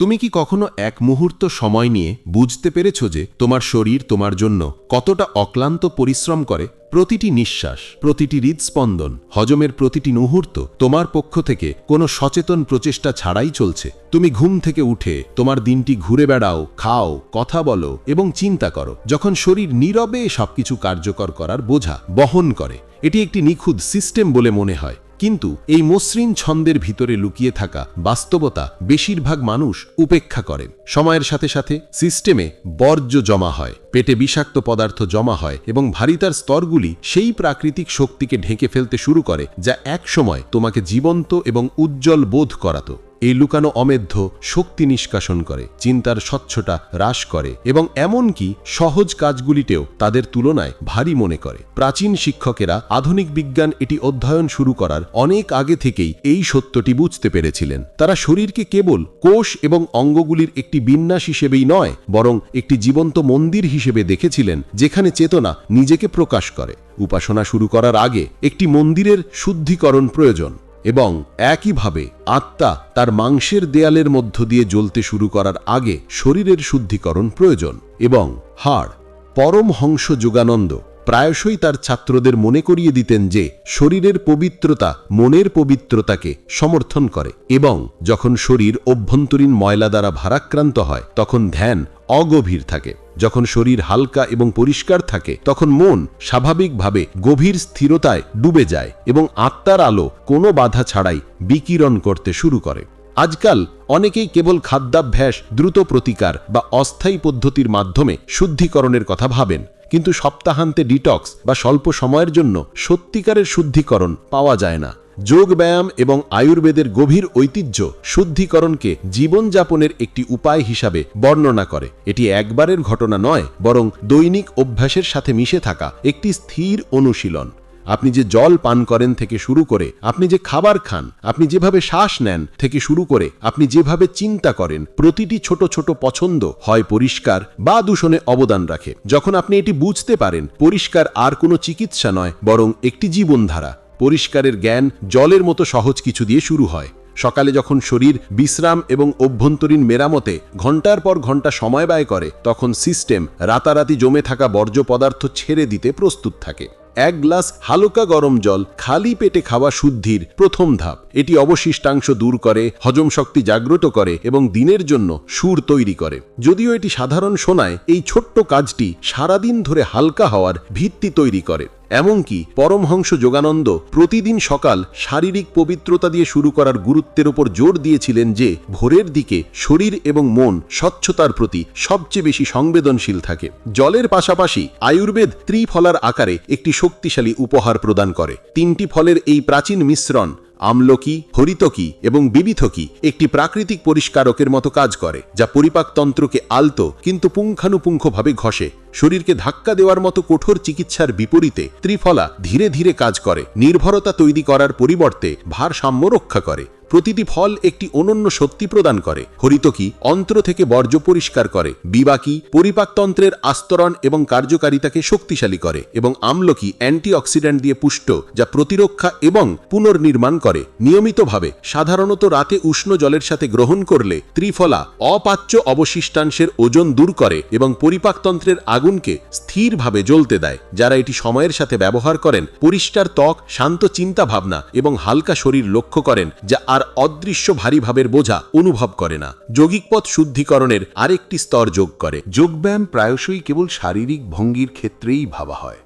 তুমি কি কখনো এক মুহূর্ত সময় নিয়ে বুঝতে পেরেছ যে তোমার শরীর তোমার জন্য কতটা অক্লান্ত পরিশ্রম করে? প্রতিটি নিঃশ্বাস, প্রতিটি হৃদস্পন্দন, হজমের প্রতিটি মুহূর্ত তোমার পক্ষ থেকে কোনো সচেতন প্রচেষ্টা ছাড়াই চলছে। তুমি ঘুম থেকে উঠে তোমার দিনটি ঘুরে বেড়াও, খাও, কথা বলো এবং চিন্তা করো। যখন শরীর নীরবে সবকিছু কার্যকর করার বোঝা বহন করে, এটি একটি নিখুঁত সিস্টেম বলে মনে হয়। কিন্তু এই মসৃণ ছন্দের ভিতরে লুকিয়ে থাকা বাস্তবতা বেশিরভাগ মানুষ উপেক্ষা করে। সময়ের সাথে সাথে সিস্টেমে বর্জ্য জমা হয়, পেটে বিষাক্ত পদার্থ জমা হয় এবং ভারিতার স্তরগুলি সেই প্রাকৃতিক শক্তিকে ঢেকে ফেলতে শুরু করে, যা একসময় তোমাকে জীবন্ত এবং উজ্জ্বল বোধ করাতো। এই লুকানো অমেধ্য শক্তি নিষ্কাশন করে, চিন্তার স্বচ্ছতা হ্রাস করে এবং এমনকি সহজ কাজগুলিতেও তাদের তুলনায় ভারী মনে করে। প্রাচীন শিক্ষকেরা আধুনিক বিজ্ঞান এটি অধ্যয়ন শুরু করার অনেক আগে থেকেই এই সত্যটি বুঝতে পেরেছিলেন। তারা শরীরকে কেবল কোষ এবং অঙ্গগুলির একটি বিন্যাস হিসেবেই নয়, বরং একটি জীবন্ত মন্দির হিসেবে দেখেছিলেন, যেখানে চেতনা নিজেকে প্রকাশ করে। উপাসনা শুরু করার আগে একটি মন্দিরের শুদ্ধিকরণ প্রয়োজন। এবং একইভাবে আত্মা তার মাংসের দেয়ালের মধ্য দিয়ে জ্বলতে শুরু করার আগে শরীরের শুদ্ধিকরণ প্রয়োজন এবং হাড় পরমহংস যোগানন্দ, প্রায়শই তার ছাত্রদের মনে করিয়ে দিতেন যে শরীরের পবিত্রতা মনের পবিত্রতাকে সমর্থন করে এবং যখন শরীর অভ্যন্তরীণ ময়লা দ্বারা ভারাক্রান্ত হয়, তখন ধ্যান অগভীর থাকে। যখন শরীর হালকা এবং পরিষ্কার থাকে, তখন মন স্বাভাবিকভাবে গভীর স্থিরতায় ডুবে যায় এবং আত্মার আলো কোনো বাধা ছাড়াই বিকিরণ করতে শুরু করে। আজকাল অনেকেই কেবল খাদ্যাভ্যাস, দ্রুত প্রতিকার বা অস্থায়ী পদ্ধতির মাধ্যমে শুদ্ধিকরণের কথা ভাবেন। কিন্তু সপ্তাহান্তে ডিটক্স বা স্বল্প সময়ের জন্য সত্যিকারের শুদ্ধিকরণ পাওয়া যায় না। যোগ ব্যায়াম এবং আয়ুর্বেদের গভীর ঐতিহ্য শুদ্ধিকরণকে জীবনযাপনের একটি উপায় হিসাবে বর্ণনা করে। এটি একবারের ঘটনা নয়, বরং দৈনিক অভ্যাসের সাথে মিশে থাকা একটি স্থির অনুশীলন। আপনি যে জল পান করেন থেকে শুরু করে, আপনি যে খাবার খান, আপনি যেভাবে শ্বাস নেন থেকে শুরু করে, আপনি যেভাবে চিন্তা করেন, প্রতিটি ছোট ছোট পছন্দ হয় পরিষ্কার বা দূষণে অবদান রাখে। যখন আপনি এটি বুঝতে পারেন, পরিষ্কার আর কোনো চিকিৎসা নয়, বরং একটি জীবনধারা। পরিষ্কারের জ্ঞান জলের মতো সহজ কিছু দিয়ে শুরু হয়। সকালে যখন শরীর বিশ্রাম এবং অভ্যন্তরীণ মেরামতে ঘণ্টার পর ঘণ্টা সময় ব্যয় করে, তখন সিস্টেম রাতারাতি জমে থাকা বর্জ্য পদার্থ ছেড়ে দিতে প্রস্তুত থাকে। এক গ্লাস হালকা গরম জল খালি পেটে খাওয়া শুদ্ধির প্রথম ধাপ। এটি অবশিষ্টাংশ দূর করে, হজম শক্তি জাগ্রত করে এবং দিনের জন্য সুর তৈরি করে। যদিও এটি সাধারণ শোনায়, এই ছোট্ট কাজটি সারাদিন ধরে হালকা হওয়ার ভিত্তি তৈরি করে। এমনকি পরমহংস যোগানন্দ প্রতিদিন সকাল শারীরিক পবিত্রতা দিয়ে শুরু করার গুরুত্বের ওপর জোর দিয়েছিলেন যে ভোরের দিকে শরীর এবং মন স্বচ্ছতার প্রতি সবচেয়ে বেশি সংবেদনশীল থাকে। জলের পাশাপাশি আয়ুর্বেদ ত্রিফলার আকারে একটি শক্তিশালী উপহার প্রদান করে। তিনটি ফলের এই প্রাচীন মিশ্রণ আমলকি, হরিতকি এবং বিবিথকি একটি প্রাকৃতিক পরিষ্কারকের মতো কাজ করে, যা পরিপাকতন্ত্রকে আলতো কিন্তু পুঙ্খানুপুঙ্খভাবে ঘষে, শরীরকে ধাক্কা দেওয়ার মতো কঠোর চিকিৎসার বিপরীতে ত্রিফলা ধীরে ধীরে কাজ করে, নির্ভরতা তৈরি করার পরিবর্তে ভারসাম্য রক্ষা করে। প্রতিটি ফল একটি অনন্য শক্তি প্রদান করে। হরিতকি অন্ত্র থেকে বর্জ্য পরিষ্কার করে বিবাকি পরিপাকতন্ত্রের আস্তরণ এবং কার্যকারিতাকে শক্তিশালী করে, এবং আমলকি অ্যান্টিঅক্সিডেন্ট দিয়ে পুষ্ট, যা প্রতিরক্ষা এবং পুনর্নির্মাণ করে। নিয়মিতভাবে সাধারণত রাতে উষ্ণ জলের সাথে গ্রহণ করলে ত্রিফলা অপাচ্য অবশিষ্টাংশের ওজন দূর করে এবং পরিপাকতন্ত্রের আগুনকে স্থিরভাবে জ্বলতে দেয়, যারা এটি সময়ের সাথে ব্যবহার করেন। পরিষ্কার ত্বক, শান্ত চিন্তা ভাবনা এবং হালকা শরীর লক্ষ্য করেন, যা আর অদৃশ্য ভারী ভাবের বোঝা অনুভব করে না। যৌগিক পথ শুদ্ধিকরণের আরেকটি স্তর যোগ করে। যোগব্যায়াম প্রায়শই কেবল শারীরিক ভঙ্গির ক্ষেত্রেই ভাবা হয়।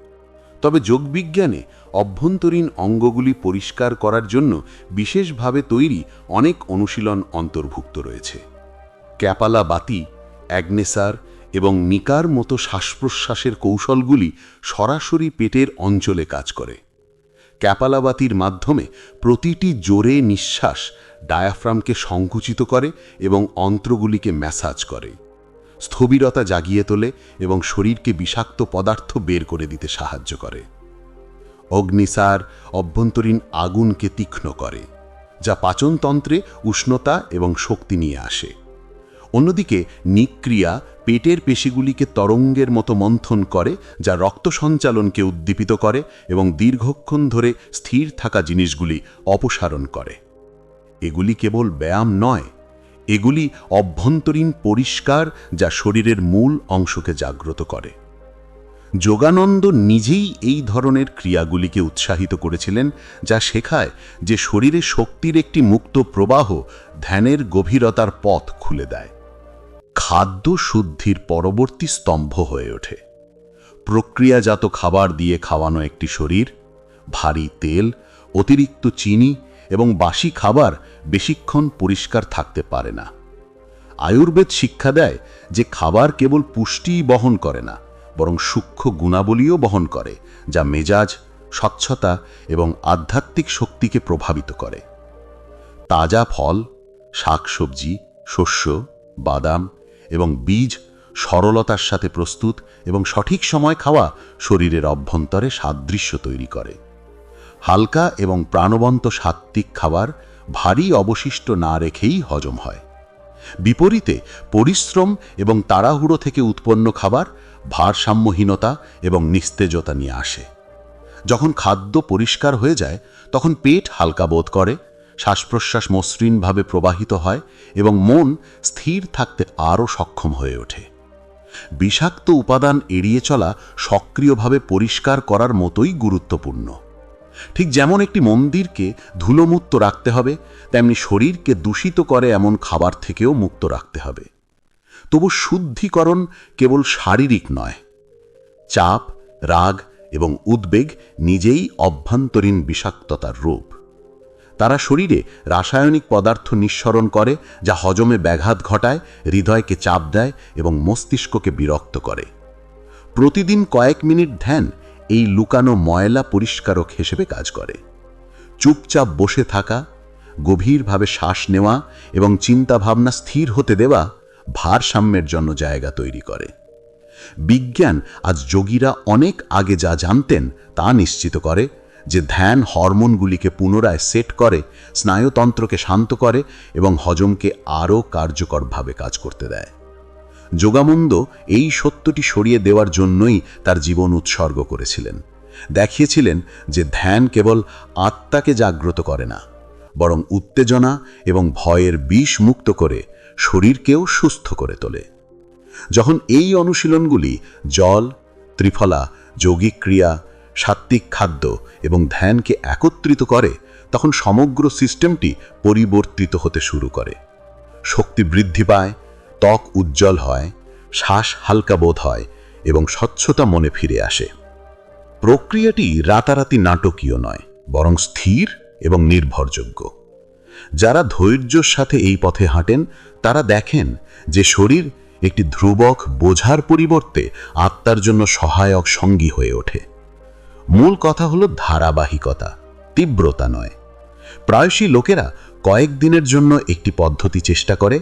তবে যোগবিজ্ঞানে অভ্যন্তরীণ অঙ্গগুলি পরিষ্কার করার জন্য বিশেষভাবে তৈরি অনেক অনুশীলন অন্তর্ভুক্ত রয়েছে। ক্যাপালা বাতি, অ্যাগনেসার এবং নিকার মতো শ্বাস প্রশ্বাসের কৌশলগুলি সরাসরি পেটের অঞ্চলে কাজ করে। ক্যাপালাবাতির মাধ্যমে প্রতিটি জোরে নিঃশ্বাস ডায়াফ্রামকে সংকুচিত করে এবং অন্ত্রগুলিকে ম্যাসাজ করে। স্থবিরতা জাগিয়ে তোলে এবং শরীরকে বিষাক্ত পদার্থ বের করে দিতে সাহায্য করে। অগ্নিসার অভ্যন্তরীণ আগুনকে তীক্ষ্ণ করে, যা পাচনতন্ত্রে উষ্ণতা এবং শক্তি নিয়ে আসে। অন্যদিকে নিক্রিয়া পেটের পেশিগুলিকে তরঙ্গের মতো মন্থন করে, যা রক্ত সঞ্চালনকে উদ্দীপিত করে এবং দীর্ঘক্ষণ ধরে স্থির থাকা জিনিসগুলি অপসারণ করে। এগুলি কেবল ব্যায়াম নয়, এগুলি অভ্যন্তরীণ পরিষ্কার যা শরীরের মূল অংশকে জাগ্রত করে। যোগানন্দ নিজেই এই ধরনের ক্রিয়াগুলিকে উৎসাহিত করেছিলেন, যা শেখায় যে শরীরে শক্তির একটি মুক্ত প্রবাহ ধ্যানের গভীরতার পথ খুলে দেয়। খাদ্য শুদ্ধির পরবর্তী স্তম্ভ হয়ে ওঠে। প্রক্রিয়াজাত খাবার দিয়ে খাওয়ানো একটি শরীর, ভারী তেল, অতিরিক্ত চিনি এবং বাসি খাবার বেশিক্ষণ পরিষ্কার থাকতে পারে না। আয়ুর্বেদ শিক্ষা দেয় যে খাবার কেবল পুষ্টিই বহন করে না, বরং সূক্ষ্ম গুণাবলীও বহন করে, যা মেজাজ, স্বচ্ছতা এবং আধ্যাত্মিক শক্তিকে প্রভাবিত করে। তাজা ফল, শাকসবজি, শস্য, বাদাম এবং বীজ সরলতার সাথে প্রস্তুত এবং সঠিক সময় খাওয়া শরীরের অভ্যন্তরে সাদৃশ্য তৈরি করে। হালকা এবং প্রাণবন্ত সাত্ত্বিক খাবার ভারী অবশিষ্ট না রেখেই হজম হয়। বিপরীতে পরিশ্রম এবং তাড়াহুড়ো থেকে উৎপন্ন খাবার ভারসাম্যহীনতা এবং নিস্তেজতা নিয়ে আসে। যখন খাদ্য পরিষ্কার হয়ে যায়, তখন পেট হালকা বোধ করে শ্বাস প্রশ্বাস মসৃণভাবে প্রবাহিত হয় এবং মন স্থির থাকতে আরও সক্ষম হয়ে ওঠে। বিষাক্ত উপাদান এড়িয়ে চলা সক্রিয়ভাবে পরিষ্কার করার মতোই গুরুত্বপূর্ণ। ঠিক যেমন একটি মন্দিরকে ধুলোমুক্ত রাখতে হবে, তেমনি শরীরকে দূষিত করে এমন খাবার থেকেও মুক্ত রাখতে হবে। তবু শুদ্ধিকরণ কেবল শারীরিক নয়। চাপ, রাগ এবং উদ্বেগ নিজেই অভ্যন্তরীণ বিষাক্ততার রূপ। তারা শরীরে রাসায়নিক পদার্থ নিঃসরণ করে, যা হজমে ব্যাঘাত ঘটায়, হৃদয়কে চাপ দেয় এবং মস্তিষ্ককে বিরক্ত করে। প্রতিদিন কয়েক মিনিট ধ্যান এই লুকানো ময়লা পরিষ্কারক হিসেবে কাজ করে। চুপচাপ বসে থাকা, গভীরভাবে শ্বাস নেওয়া এবং চিন্তাভাবনা স্থির হতে দেওয়া ভারসাম্যের জন্য জায়গা তৈরি করে। বিজ্ঞান আজ যোগীরা অনেক আগে যা জানতেন তা নিশ্চিত করে যে ধ্যান হরমোনগুলিকে পুনরায় সেট করে, স্নায়ুতন্ত্রকে শান্ত করে এবং হজমকে আরও কার্যকরভাবে কাজ করতে দেয়। যোগামন্দ এই সত্যটি সরিয়ে দেওয়ার জন্যই তার জীবন উৎসর্গ করেছিলেন। দেখিয়েছিলেন যে ধ্যান কেবল আত্মাকে জাগ্রত করে না, বরং উত্তেজনা এবং ভয়ের বিষ মুক্ত করে শরীরকেও সুস্থ করে তোলে। যখন এই অনুশীলনগুলি জল, ত্রিফলা, যৌগিক ক্রিয়া সাত্ত্বিক খাদ্য এবং ধ্যানকে একত্রিত করে, তখন সমগ্র সিস্টেমটি পরিবর্তিত হতে শুরু করে। শক্তি বৃদ্ধি পায়, ত্বক উজ্জ্বল হয়, শ্বাস হালকা বোধ হয় এবং স্বচ্ছতা মনে ফিরে আসে। প্রক্রিয়াটি রাতারাতি নাটকীয় নয়, বরং স্থির এবং নির্ভরযোগ্য। যারা ধৈর্যর সাথে এই পথে হাঁটেন, তারা দেখেন যে শরীর একটি ধ্রুবক বোঝার পরিবর্তে আত্মার জন্য সহায়ক সঙ্গী হয়ে ওঠে। মূল কথা হলো ধারাবাহিকতা, তীব্রতা নয়। প্রায়শই লোকেরা কয়েকদিনের জন্য একটি পদ্ধতি চেষ্টা করে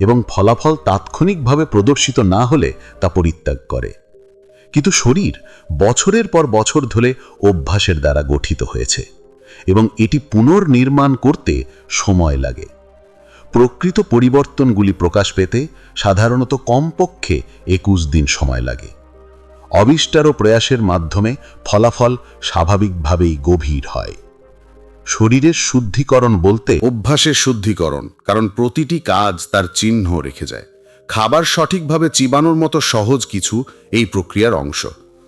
এবং ফলাফল তাৎক্ষণিকভাবে প্রদর্শিত না হলে তা পরিত্যাগ করে। কিন্তু শরীর বছরের পর বছর ধরে অভ্যাসের দ্বারা গঠিত হয়েছে এবং এটি পুনর্নির্মাণ করতে সময় লাগে। প্রকৃত পরিবর্তনগুলি প্রকাশ পেতে সাধারণত কমপক্ষে একুশ দিন সময় লাগে। অবিষ্টার প্রয়াসের মাধ্যমে ফলাফল স্বাভাবিকভাবেই গভীর হয়। শরীরের শুদ্ধিকরণ বলতে অভ্যাসের শুদ্ধিকরণ, কারণ প্রতিটি কাজ তার চিহ্ন রেখে যায়। খাবার সঠিকভাবে চিবানোর মতো সহজ কিছু এই প্রক্রিয়ার অংশ।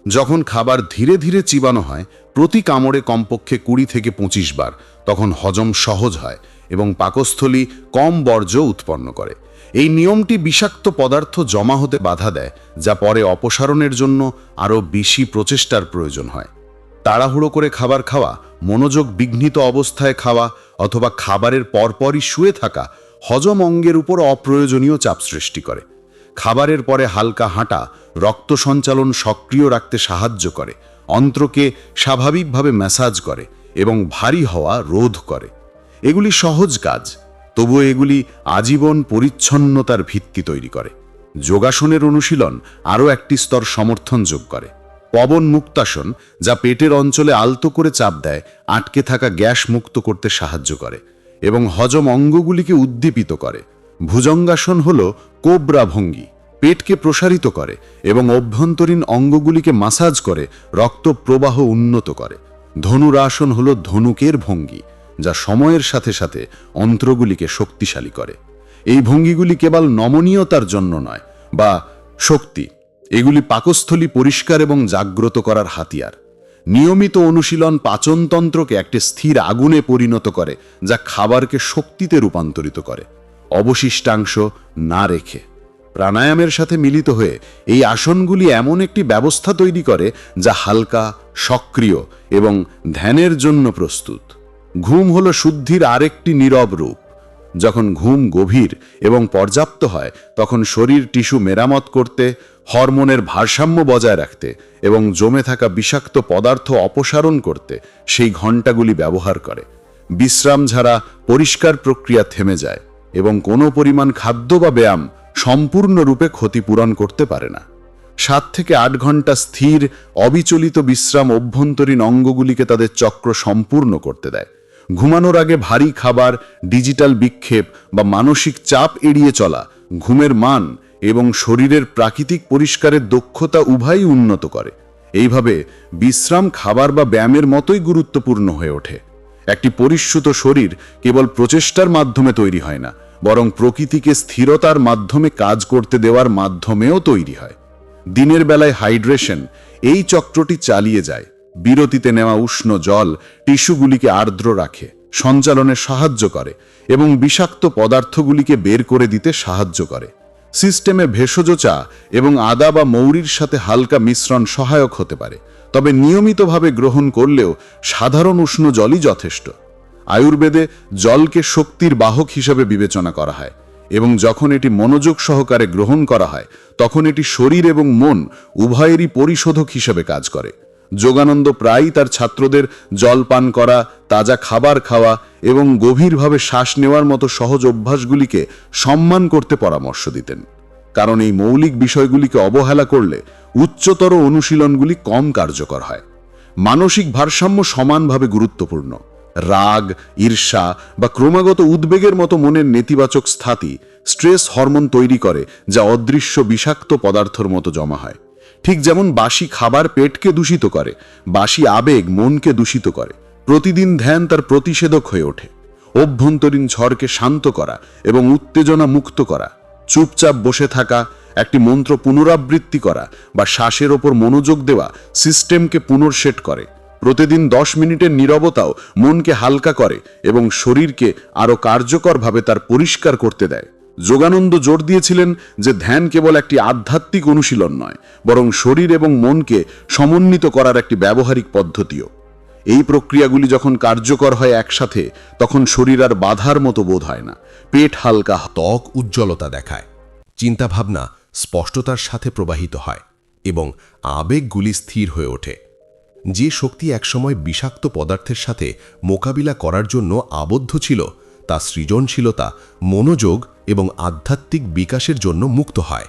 যখন খাবার ধীরে ধীরে চিবানো হয়, প্রতি কামড়ে কমপক্ষে কুড়ি থেকে পঁচিশ বার, তখন হজম সহজ হয় এবং পাকস্থলী কম বর্জ্য উৎপন্ন করে। এই নিয়মটি বিষাক্ত পদার্থ জমা হতে বাধা দেয়, যা পরে অপসারণের জন্য আরও বেশি প্রচেষ্টার প্রয়োজন হয়। তাড়াহুড়ো করে খাবার খাওয়া, মনোযোগ বিঘ্নিত অবস্থায় খাওয়া অথবা খাবারের পরপরই শুয়ে থাকা হজম অঙ্গের উপর অপ্রয়োজনীয় চাপ সৃষ্টি করে। খাবারের পরে হালকা হাঁটা, রক্ত সঞ্চালন সক্রিয় রাখতে সাহায্য করে, অন্ত্রকে স্বাভাবিকভাবে ম্যাসাজ করে এবং ভারী হওয়া রোধ করে। এগুলি সহজ কাজ তবুও এগুলি আজীবন পরিচ্ছন্নতার ভিত্তি তৈরি করে। যোগাসনের অনুশীলন আরও একটি স্তর সমর্থন যোগ করে। পবন মুক্তাসন, যা পেটের অঞ্চলে আলতো করে চাপ দেয়, আটকে থাকা গ্যাস মুক্ত করতে সাহায্য করে এবং হজম অঙ্গগুলিকে উদ্দীপিত করে। ভুজঙ্গাসন হল কোবরা ভঙ্গি, পেটকে প্রসারিত করে এবং অভ্যন্তরীণ অঙ্গগুলিকে মাসাজ করে রক্ত প্রবাহ উন্নত করে। ধনুরাসন হল ধনুকের ভঙ্গি যা সময়ের সাথে সাথে অন্ত্রগুলিকে শক্তিশালী করে। এই ভঙ্গিগুলি কেবল নমনীয়তার জন্য নয়, বা শক্তি, এগুলি পাকস্থলী পরিষ্কার এবং জাগ্রত করার হাতিয়ার। নিয়মিত অনুশীলন পাচনতন্ত্রকে একটি স্থির আগুনে পরিণত করে, যা খাবারকে শক্তিতে রূপান্তরিত করে। অবশিষ্টাংশ না রেখে। প্রাণায়ামের সাথে মিলিত হয়ে এই আসনগুলি এমন একটি ব্যবস্থা তৈরি করে, যা হালকা, সক্রিয় এবং ধ্যানের জন্য প্রস্তুত। ঘুম হলো শুদ্ধির আরেকটি নীরব রূপ। যখন ঘুম গভীর এবং পর্যাপ্ত হয়, তখন শরীর টিস্যু মেরামত করতে, হরমোনের ভারসাম্য বজায় রাখতে এবং জমে থাকা বিষাক্ত পদার্থ অপসারণ করতে সেই ঘণ্টাগুলি ব্যবহার করে। বিশ্রাম ছাড়া পরিষ্কার প্রক্রিয়া থেমে যায় এবং কোনো পরিমাণ খাদ্য বা ব্যায়াম সম্পূর্ণরূপে ক্ষতিপূরণ করতে পারে না। সাত থেকে আট ঘণ্টা স্থির, অবিচলিত বিশ্রাম অভ্যন্তরীণ অঙ্গগুলিকে তাদের চক্র সম্পূর্ণ করতে দেয়। ঘুমানোর আগে ভারী খাবার, ডিজিটাল বিক্ষেপ বা মানসিক চাপ এড়িয়ে চলা, ঘুমের মান এবং শরীরের প্রাকৃতিক পরিষ্কারের দক্ষতা উভয়ই উন্নত করে। এইভাবে বিশ্রাম, খাবার বা ব্যায়ামের মতোই গুরুত্বপূর্ণ হয়ে ওঠে। একটি পরিশ্রুত শরীর কেবল প্রচেষ্টার মাধ্যমে তৈরি হয় না, বরং প্রকৃতিকে স্থিরতার মাধ্যমে কাজ করতে দেওয়ার মাধ্যমেও তৈরি হয়। দিনের বেলায় হাইড্রেশন এই চক্রটি চালিয়ে যায়। বিরতিতে নেওয়া উষ্ণ জল টিস্যুগুলিকে আর্দ্র রাখে, সঞ্চালনে সাহায্য করে এবং বিষাক্ত পদার্থগুলিকে বের করে দিতে সাহায্য করে। সিস্টেমে ভেষজ চা এবং আদা বা মৌরির সাথে হালকা মিশ্রণ সহায়ক হতে পারে, তবে নিয়মিতভাবে গ্রহণ করলেও সাধারণ উষ্ণ জলই যথেষ্ট। আয়ুর্বেদে জলকে শক্তির বাহক হিসেবে বিবেচনা করা হয় এবং যখন এটি মনোযোগ সহকারে গ্রহণ করা হয়, তখন এটি শরীর এবং মন উভয়েরই পরিশোধক হিসেবে কাজ করে। যোগানন্দ প্রায়ই তার ছাত্রদের জল পান করা, তাজা খাবার খাওয়া এবং গভীরভাবে শ্বাস নেওয়ার মতো সহজ অভ্যাসগুলিকে সম্মান করতে পরামর্শ দিতেন। কারণ এই মৌলিক বিষয়গুলিকে অবহেলা করলে উচ্চতর অনুশীলনগুলি কম কার্যকর হয়। মানসিক ভারসাম্য সমানভাবে গুরুত্বপূর্ণ। রাগ, ঈর্ষা বা ক্রমাগত উদ্বেগের মতো মনের নেতিবাচক স্থাতি, স্ট্রেস হরমোন তৈরি করে, যা অদৃশ্য বিষাক্ত পদার্থর মতো জমা হয়। ঠিক যেমন বাসি খাবার পেটকে দূষিত করে, বাসি আবেগ মনকে দূষিত করে। প্রতিদিন ধ্যান তার প্রতিষেধক হয়ে ওঠে। অভ্যন্তরীণ ঝড়কে শান্ত করা এবং উত্তেজনা মুক্ত করা, চুপচাপ বসে থাকা, একটি মন্ত্র পুনরাবৃত্তি করা বা শ্বাসের ওপর মনোযোগ দেওয়া সিস্টেমকে পুনর্সেট করে। প্রতিদিন দশ মিনিটের নীরবতাও মনকে হালকা করে এবং শরীরকে আরও কার্যকরভাবে তার পরিষ্কার করতে দেয়। যোগানন্দ জোর দিয়েছিলেন যে ধ্যান কেবল একটি আধ্যাত্মিক অনুশীলন নয়, বরং শরীর এবং মনকে সমন্বিত করার একটি ব্যবহারিক পদ্ধতিও। এই প্রক্রিয়াগুলি যখন কার্যকর হয় একসাথে, তখন শরীর আর বাধার মতো বোধ হয় না। পেট হালকা ত্বক উজ্জ্বলতা দেখায়। চিন্তাভাবনা স্পষ্টতার সাথে প্রবাহিত হয় এবং আবেগগুলি স্থির হয়ে ওঠে। যে শক্তি একসময় বিষাক্ত পদার্থের সাথে মোকাবিলা করার জন্য আবদ্ধ ছিল তা সৃজনশীলতা, মনোযোগ এবং আধ্যাত্মিক বিকাশের জন্য মুক্ত হয়।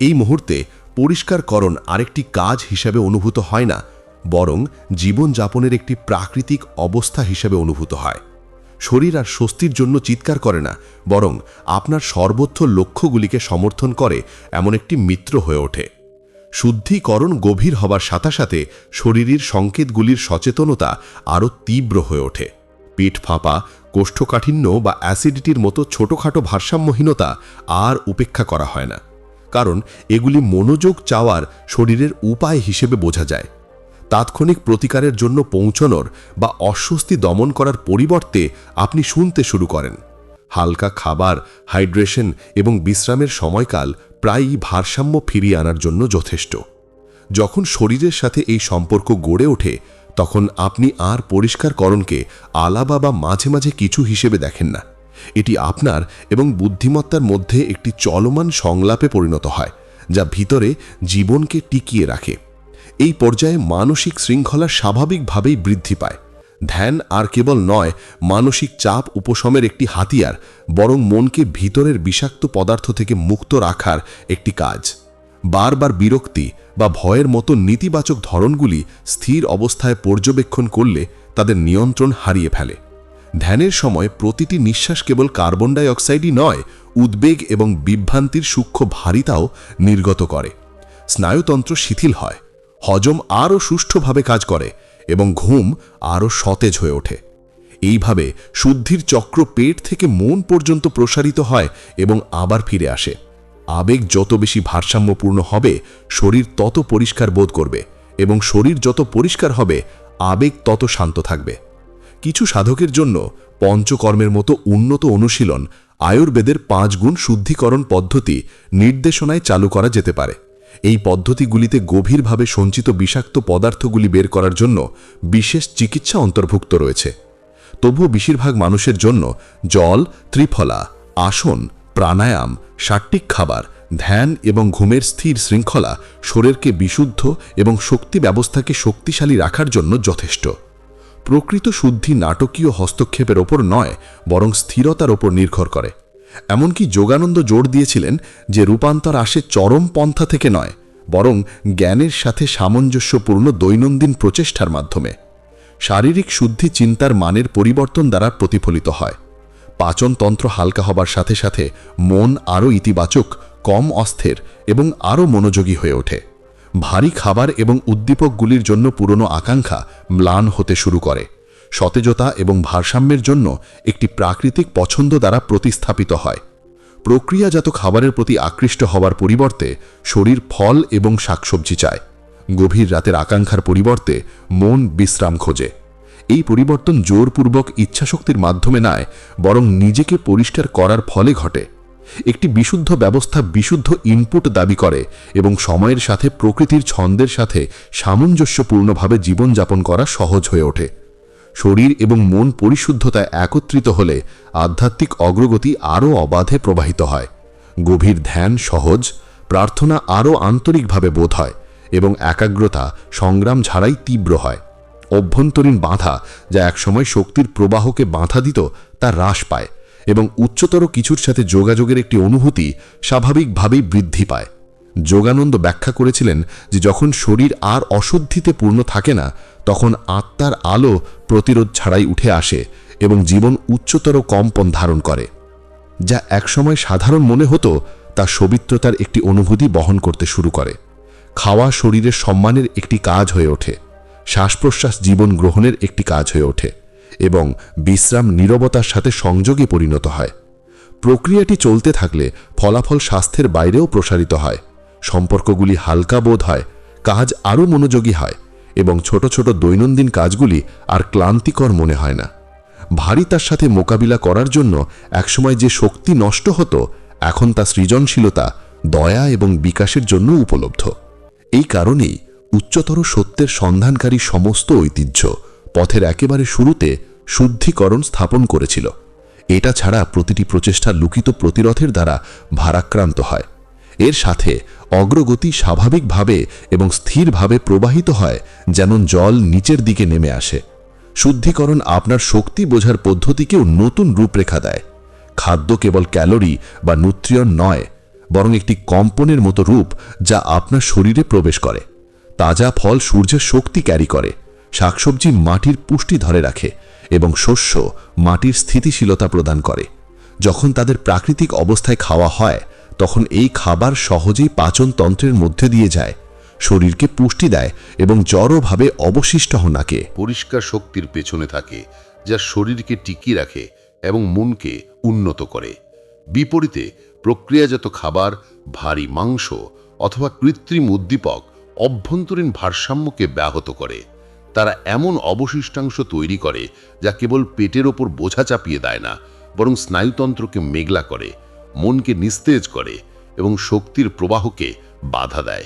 এই মুহূর্তে পরিষ্কারকরণ আরেকটি কাজ হিসাবে অনুভূত হয় না, বরং জীবনযাপনের একটি প্রাকৃতিক অবস্থা হিসাবে অনুভূত হয়। শরীর আর স্বস্তির জন্য চিৎকার করে না, বরং আপনার সর্বোচ্চ লক্ষ্যগুলিকে সমর্থন করে এমন একটি মিত্র হয়ে ওঠে। শুদ্ধিকরণ গভীর হবার সাথে সাথে শরীরের সংকেতগুলির সচেতনতা আরও তীব্র হয়ে ওঠে। পেট ফাঁপা, কোষ্ঠকাঠিন্য বা অ্যাসিডিটির মতো ছোটোখাটো ভারসাম্যহীনতা আর উপেক্ষা করা হয় না। কারণ এগুলি মনোযোগ চাওয়ার শরীরের উপায় হিসেবে বোঝা যায়। তাৎক্ষণিক প্রতিকারের জন্য পৌঁছনোর বা অস্বস্তি দমন করার পরিবর্তে আপনি শুনতে শুরু করেন। হালকা খাবার, হাইড্রেশন এবং বিশ্রামের সময়কাল প্রায়ই ভারসাম্য ফিরিয়ে আনার জন্য যথেষ্ট। যখন শরীরের সাথে এই সম্পর্ক গড়ে ওঠে তখন আপনি আর পরিষ্কারকরণকে আলাবা বা মাঝে মাঝে কিছু হিসেবে দেখেন না। এটি আপনার এবং বুদ্ধিমত্তার মধ্যে একটি চলমান সংলাপে পরিণত হয়, যা ভিতরে জীবনকে টিকিয়ে রাখে। এই পর্যায়ে মানসিক শৃঙ্খলা স্বাভাবিকভাবেই বৃদ্ধি পায়। ধ্যান আর কেবল নয়, মানসিক চাপ উপশমের একটি হাতিয়ার, বরং মনকে ভিতরের বিষাক্ত পদার্থ থেকে মুক্ত রাখার একটি কাজ। বারবার বিরক্তি বা ভয়ের মতো নেতিবাচক ধরনগুলি স্থির অবস্থায় পর্যবেক্ষণ করলে তাদের নিয়ন্ত্রণ হারিয়ে ফেলে। ধ্যানের সময় প্রতিটি নিঃশ্বাস কেবল কার্বন ডাই অক্সাইডই নয়, উদ্বেগ এবং বিভ্রান্তির সূক্ষ্ম ভারিতাও নির্গত করে। স্নায়ুতন্ত্র শিথিল হয়, হজম আরও সুষ্ঠুভাবে কাজ করে এবং ঘুম আরও সতেজ হয়ে ওঠে। এইভাবে শুদ্ধির চক্র পেট থেকে মন পর্যন্ত প্রসারিত হয় এবং আবার ফিরে আসে। আবেগ যত বেশি ভারসাম্যপূর্ণ হবে, শরীর তত পরিষ্কার বোধ করবে এবং শরীর যত পরিষ্কার হবে, আবেগ তত শান্ত থাকবে। কিছু সাধকের জন্য পঞ্চকর্মের মতো উন্নত অনুশীলন আয়ুর্বেদের পাঁচ গুণ শুদ্ধিকরণ পদ্ধতি নির্দেশনায় চালু করা যেতে পারে। এই পদ্ধতিগুলিতে গভীরভাবে সঞ্চিত বিষাক্ত পদার্থগুলি বের করার জন্য বিশেষ চিকিৎসা অন্তর্ভুক্ত রয়েছে। তবুও বেশিরভাগ মানুষের জন্য জল, ত্রিফলা, আসন প্রাণায়াম, সাত্ত্বিক খাবার, ধ্যান এবং ঘুমের স্থির শৃঙ্খলা শরীরকে বিশুদ্ধ এবং শক্তি ব্যবস্থাকে শক্তিশালী রাখার জন্য যথেষ্ট। প্রকৃত শুদ্ধি নাটকীয় হস্তক্ষেপের ওপর নয়, বরং স্থিরতার ওপর নির্ভর করে। এমনকি যোগানন্দ জোর দিয়েছিলেন যে রূপান্তর আসে চরম পন্থা থেকে নয়, বরং জ্ঞানের সাথে সামঞ্জস্যপূর্ণ দৈনন্দিন প্রচেষ্টার মাধ্যমে। শারীরিক শুদ্ধি চিন্তার মানের পরিবর্তন দ্বারা প্রতিফলিত হয়। পাচনতন্ত্র হালকা হবার সাথে সাথে মন আরও ইতিবাচক, কম অস্থির এবং আরও মনোযোগী হয়ে ওঠে। ভারী খাবার এবং উদ্দীপকগুলির জন্য পুরনো আকাঙ্ক্ষা ম্লান হতে শুরু করে। সতেজতা এবং ভারসাম্যের জন্য একটি প্রাকৃতিক পছন্দ দ্বারা প্রতিস্থাপিত হয়। প্রক্রিয়াজাত খাবারের প্রতি আকৃষ্ট হওয়ার পরিবর্তে শরীর ফল এবং শাকসবজি চায়। গভীর রাতের আকাঙ্ক্ষার পরিবর্তে মন বিশ্রাম খোঁজে। এই পরিবর্তন জোরপূর্বক ইচ্ছাশক্তির মাধ্যমে নয়, বরং নিজেকে পরিষ্কার করার ফলে ঘটে। একটি বিশুদ্ধ ব্যবস্থা বিশুদ্ধ ইনপুট দাবি করে এবং সময়ের সাথে প্রকৃতির ছন্দের সাথে সামঞ্জস্যপূর্ণভাবে জীবনযাপন করা সহজ হয়ে ওঠে। শরীর এবং মন পরিশুদ্ধতায় একত্রিত হলে আধ্যাত্মিক অগ্রগতি আরও অবাধে প্রবাহিত হয়। গভীর ধ্যান সহজ, প্রার্থনা আরও আন্তরিকভাবে বোধ হয় এবং একাগ্রতা সংগ্রাম ছাড়াই তীব্র হয়। অভ্যন্তরীণ বাধা, যা একসময় শক্তির প্রবাহকে বাধা দিত, তা হ্রাস পায় এবং উচ্চতর কিছুর সাথে যোগাযোগের একটি অনুভূতি স্বাভাবিকভাবেই বৃদ্ধি পায়। যোগানন্দ ব্যাখ্যা করেছিলেন যে যখন শরীর আর অশুদ্ধিতে পূর্ণ থাকে না, তখন আত্মার আলো প্রতিরোধ ছাড়াই উঠে আসে এবং জীবন উচ্চতর কম্পন ধারণ করে, যা একসময় সাধারণ মনে হতো তা সবিত্রতার একটি অনুভূতি বহন করতে শুরু করে। খাওয়া শরীরের সম্মানের একটি কাজ হয়ে ওঠে। শ্বাস প্রশ্বাস জীবন গ্রহণের একটি কাজ হয়ে ওঠে এবং বিশ্রাম নীরবতার সাথে সংযোগে পরিণত হয়। প্রক্রিয়াটি চলতে থাকলে ফলাফল স্বাস্থ্যের বাইরেও প্রসারিত হয়। সম্পর্কগুলি হালকা বোধ হয়, কাজ আরও মনোযোগী হয় এবং ছোট ছোট দৈনন্দিন কাজগুলি আর ক্লান্তিকর মনে হয় না। ভারী তার সাথে মোকাবিলা করার জন্য একসময় যে শক্তি নষ্ট হতো, এখন তা সৃজনশীলতা, দয়া এবং বিকাশের জন্য উপলব্ধ। এই কারণেই উচ্চতর সত্যের সন্ধানকারী সমস্ত ঐতিহ্য পথের একেবারে শুরুতে শুদ্ধিকরণ স্থাপন করেছিল। এটা ছাড়া প্রতিটি প্রচেষ্টা লুকিত প্রতিরথের দ্বারা ভারাক্রান্ত হয়। এর সাথে অগ্রগতি স্বাভাবিকভাবে এবং স্থিরভাবে প্রবাহিত হয় যেন জল নিচের দিকে নেমে আসে। শুদ্ধিকরণ আপনার শক্তি বোঝার পদ্ধতিকেও নতুন রূপরেখা দেয়। খাদ্য কেবল ক্যালোরি বা নিউট্রিয়ন নয়, বরং একটি কম্পনের মতো রূপ যা আপনার শরীরে প্রবেশ করে। তাজা ফল সূর্যের শক্তি ক্যারি করে, শাকসবজি মাটির পুষ্টি ধরে রাখে এবং শস্য মাটির স্থিতিশীলতা প্রদান করে। যখন তাদের প্রাকৃতিক অবস্থায় খাওয়া হয়, তখন এই খাবার সহজেই পাচনতন্ত্রের মধ্যে দিয়ে যায়, শরীরকে পুষ্টি দেয় এবং জড়ভাবে অবশিষ্ট হনাকে পরিষ্কার শক্তির পেছনে থাকে, যা শরীরকে টিকিয়ে রাখে এবং মনকে উন্নত করে। বিপরীতে, প্রক্রিয়াজাত খাবার, ভারী মাংস অথবা কৃত্রিম উদ্দীপক অভ্যন্তরীণ ভারসাম্যকে ব্যাহত করে। তারা এমন অবশিষ্টাংশ তৈরি করে যা কেবল পেটের ওপর বোঝা চাপিয়ে দেয় না, বরং স্নায়ুতন্ত্রকে মেঘলা করে, মনকে নিস্তেজ করে এবং শক্তির প্রবাহকে বাধা দেয়।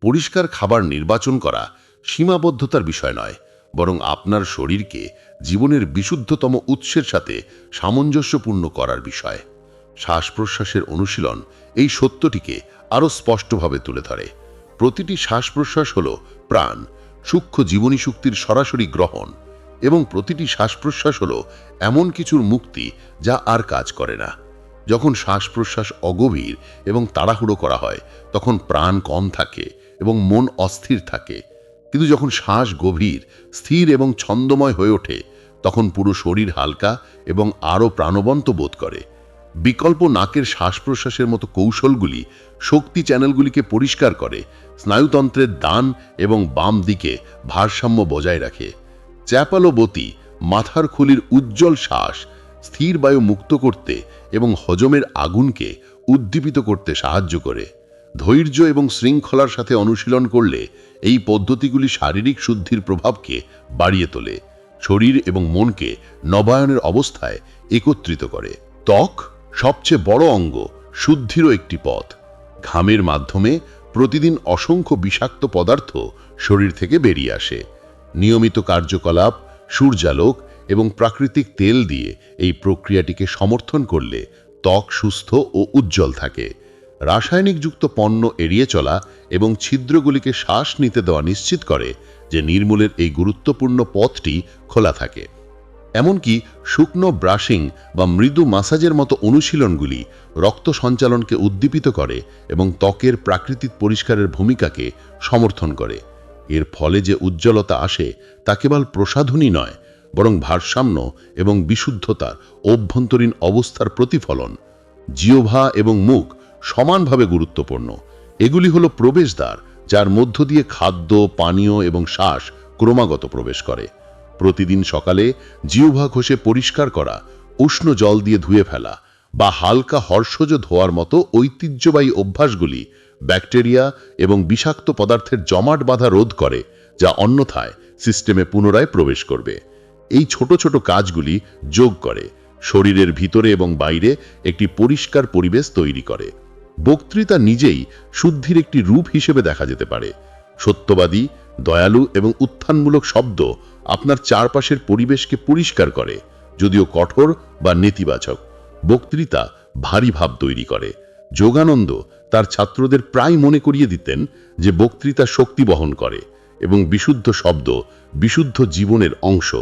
পরিষ্কার খাবার নির্বাচন করা সীমাবদ্ধতার বিষয় নয়, বরং আপনার শরীরকে জীবনের বিশুদ্ধতম উৎসের সাথে সামঞ্জস্যপূর্ণ করার বিষয়। শ্বাস প্রশ্বাসের অনুশীলন এই সত্যটিকে আরও স্পষ্টভাবে তুলে ধরে। প্রতিটি শ্বাস প্রশ্বাস হল প্রাণ, সূক্ষ্ম জীবনী শক্তির সরাসরি গ্রহণ এবং প্রতিটি শ্বাস প্রশ্বাস হল এমন কিছুর মুক্তি যা আর কাজ করে না। যখন শ্বাস প্রশ্বাস অগভীর এবং তাড়াহুড়ো করা হয়, তখন প্রাণ কম থাকে এবং মন অস্থির থাকে। কিন্তু যখন শ্বাস গভীর, স্থির এবং ছন্দময় হয়ে ওঠে, তখন পুরো শরীর হালকা এবং আরও প্রাণবন্ত বোধ করে। বিকল্প নাকের শ্বাস প্রশ্বাসের মতো কৌশলগুলি শক্তি চ্যানেলগুলিকে পরিষ্কার করে, স্নায়ুতন্ত্রের ডান এবং বাম দিকে ভারসাম্য বজায় রাখে। চ্যাপালোবতী মাথার খুলির উজ্জ্বল শ্বাস, স্থির বায়ু মুক্ত করতে এবং হজমের আগুনকে উদ্দীপিত করতে সাহায্য করে। ধৈর্য এবং শৃঙ্খলার সাথে অনুশীলন করলে এই পদ্ধতিগুলি শারীরিক শুদ্ধির প্রভাবকে বাড়িয়ে তোলে, শরীর এবং মনকে নবায়নের অবস্থায় একত্রিত করে। ত্বক সবচেয়ে বড় অঙ্গ শুদ্ধিরও একটি পথ। ঘামের মাধ্যমে প্রতিদিন অসংখ্য বিষাক্ত পদার্থ শরীর থেকে বেরিয়ে আসে। নিয়মিত কার্যকলাপ, সূর্যালোক এবং প্রাকৃতিক তেল দিয়ে এই প্রক্রিয়াটিকে সমর্থন করলে ত্বক সুস্থ ও উজ্জ্বল থাকে। রাসায়নিকযুক্ত পণ্য এড়িয়ে চলা এবং ছিদ্রগুলিকে শ্বাস নিতে দেওয়া নিশ্চিত করে যে নির্মূলের এই গুরুত্বপূর্ণ পথটি খোলা থাকে। এমনকি শুকনো ব্রাশিং বা মৃদু মাসাজের মতো অনুশীলনগুলি রক্ত সঞ্চালনকে উদ্দীপিত করে এবং ত্বকের প্রাকৃতিক পরিষ্কারের ভূমিকাকে সমর্থন করে। এর ফলে যে উজ্জ্বলতা আসে তা কেবল প্রসাধনী নয়, বরং ভারসাম্য এবং বিশুদ্ধতার অভ্যন্তরীণ অবস্থার প্রতিফলন। জিওভা এবং মুখ সমানভাবে গুরুত্বপূর্ণ। এগুলি হলো প্রবেশদ্বার, যার মধ্য দিয়ে খাদ্য, পানীয় এবং শ্বাস ক্রমাগত প্রবেশ করে। প্রতিদিন সকালে জিহ্বা ঘষে পরিষ্কার করা, উষ্ণ জল দিয়ে ধুয়ে ফেলা বা হালকা হর্ষজ ধোয়ার মতো ঐতিহ্যবাহী অভ্যাসগুলি ব্যাকটেরিয়া এবং বিষাক্ত পদার্থের জমাট বাঁধা রোধ করে, যা অন্যথায় সিস্টেমে পুনরায় প্রবেশ করবে। এই ছোট ছোট কাজগুলি যোগ করে শরীরের ভিতরে এবং বাইরে একটি পরিষ্কার পরিবেশ তৈরি করে। বক্তৃতা নিজেই শুদ্ধির একটি রূপ হিসেবে দেখা যেতে পারে। সত্যবাদী, দয়ালু এবং উত্থানমূলক শব্দ আপনার চারপাশের পরিবেশকে পরিষ্কার করে, যদিও কঠোর বা নেতিবাচক। বক্তৃতা ভারী ভাব তৈরি করে। যোগানন্দ তার ছাত্রদের প্রায় মনে করিয়ে দিতেন যে বক্তৃতা শক্তি বহন করে এবং বিশুদ্ধ শব্দ, বিশুদ্ধ জীবনের অংশ।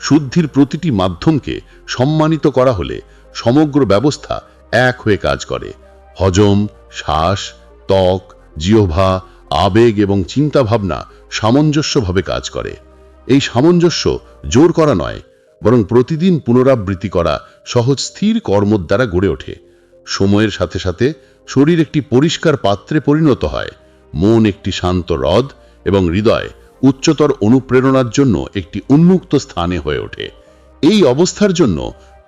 শুদ্ধির প্রতিটি মাধ্যমকে সম্মানিত করা হলে সমগ্র ব্যবস্থা এক হয়ে কাজ করে। হজম, শ্বাস, ত্বক, জিহ্বা, আবেগ এবং চিন্তাভাবনা সামঞ্জস্যভাবে কাজ করে। এই সামঞ্জস্য জোর করা নয়, বরং প্রতিদিন পুনরাবৃত্তি করা সহজ স্থির কর্মর দ্বারা গড়ে ওঠে। সময়ের সাথে সাথে শরীর একটি পরিষ্কার পাত্রে পরিণত হয়, মন একটি শান্ত হ্রদ এবং হৃদয় উচ্চতর অনুপ্রেরণার জন্য একটি উন্মুক্ত স্থানে হয়ে ওঠে। এই অবস্থার জন্য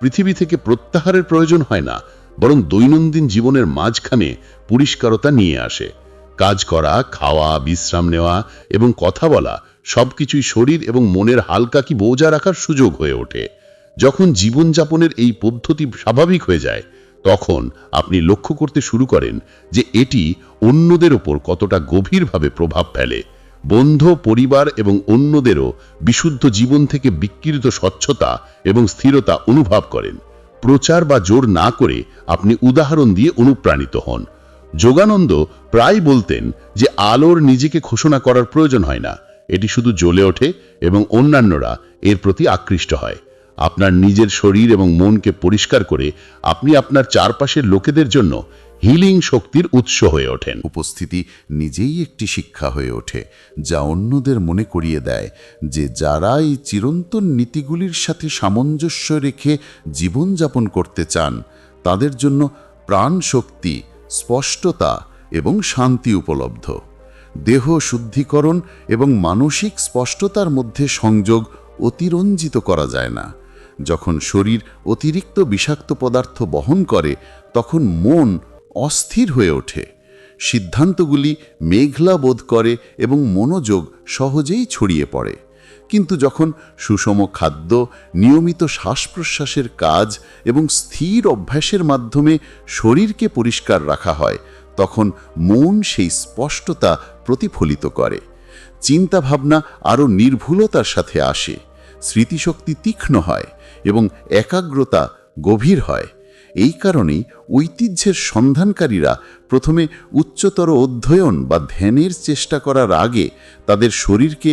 পৃথিবী থেকে প্রত্যাহারের প্রয়োজন হয় না, বরং দৈনন্দিন জীবনের মাঝখানে পরিষ্কারতা নিয়ে আসে। কাজ করা, খাওয়া, বিশ্রাম নেওয়া এবং কথা বলা সবকিছুই শরীর এবং মনের হালকা কি বোঝা রাখার সুযোগ হয়ে ওঠে। যখন জীবনযাপনের এই পদ্ধতি স্বাভাবিক হয়ে যায়, তখন আপনি লক্ষ্য করতে শুরু করেন যে এটি অন্যদের ওপর কতটা গভীরভাবে প্রভাব ফেলে। বন্ধু, পরিবার এবং অন্যদেরও বিশুদ্ধ জীবন থেকে বিকৃত স্বচ্ছতা এবং স্থিরতা অনুভব করেন। প্রচার বা জোর না করে আপনি উদাহরণ দিয়ে অনুপ্রাণিত হন। যোগানন্দ প্রায় বলতেন যে আলোর নিজেকে ঘোষণা করার প্রয়োজন হয় না। এটি শুধু জ্বলে ওঠে এবং অন্যান্যরা এর প্রতি আকৃষ্ট হয়। আপনার নিজের শরীর এবং মনকে পরিষ্কার করে আপনি আপনার চারপাশের লোকেদের জন্য হিলিং শক্তির উৎস হয়ে ওঠেন। উপস্থিতি নিজেই একটি শিক্ষা হয়ে ওঠে, যা অন্যদের মনে করিয়ে দেয় যে যারা এই চিরন্তন নীতিগুলির সাথে সামঞ্জস্য রেখে জীবনযাপন করতে চান, তাদের জন্য প্রাণ শক্তি স্পষ্টতা এবং শান্তি উপলব্ধ। দেহ শুদ্ধিকরণ এবং মানসিক স্পষ্টতার মধ্যে সংযোগ অতিরঞ্জিত করা যায় না। যখন শরীর অতিরিক্ত বিষাক্ত পদার্থ বহন করে, তখন মন অস্থির হয়ে ওঠে। সিদ্ধান্তগুলি মেঘলা বোধ করে এবং মনোযোগ সহজেই ছড়িয়ে পড়ে। কিন্তু যখন সুষম খাদ্য, নিয়মিত শ্বাস প্রশ্বাসের কাজ এবং স্থির অভ্যাসের মাধ্যমে শরীরকে পরিষ্কার রাখা হয় তখন মন সেই স্পষ্টতা প্রতিফলিত করে। চিন্তাভাবনা আরও নির্ভুলতার সাথে আসে। স্মৃতিশক্তি তীক্ষ্ণ হয় এবং একাগ্রতা গভীর হয়। এই কারণেই ঐতিহ্যের সন্ধানকারীরা প্রথমে উচ্চতর অধ্যয়ন বা ধ্যানের চেষ্টা করার আগে তাদের শরীরকে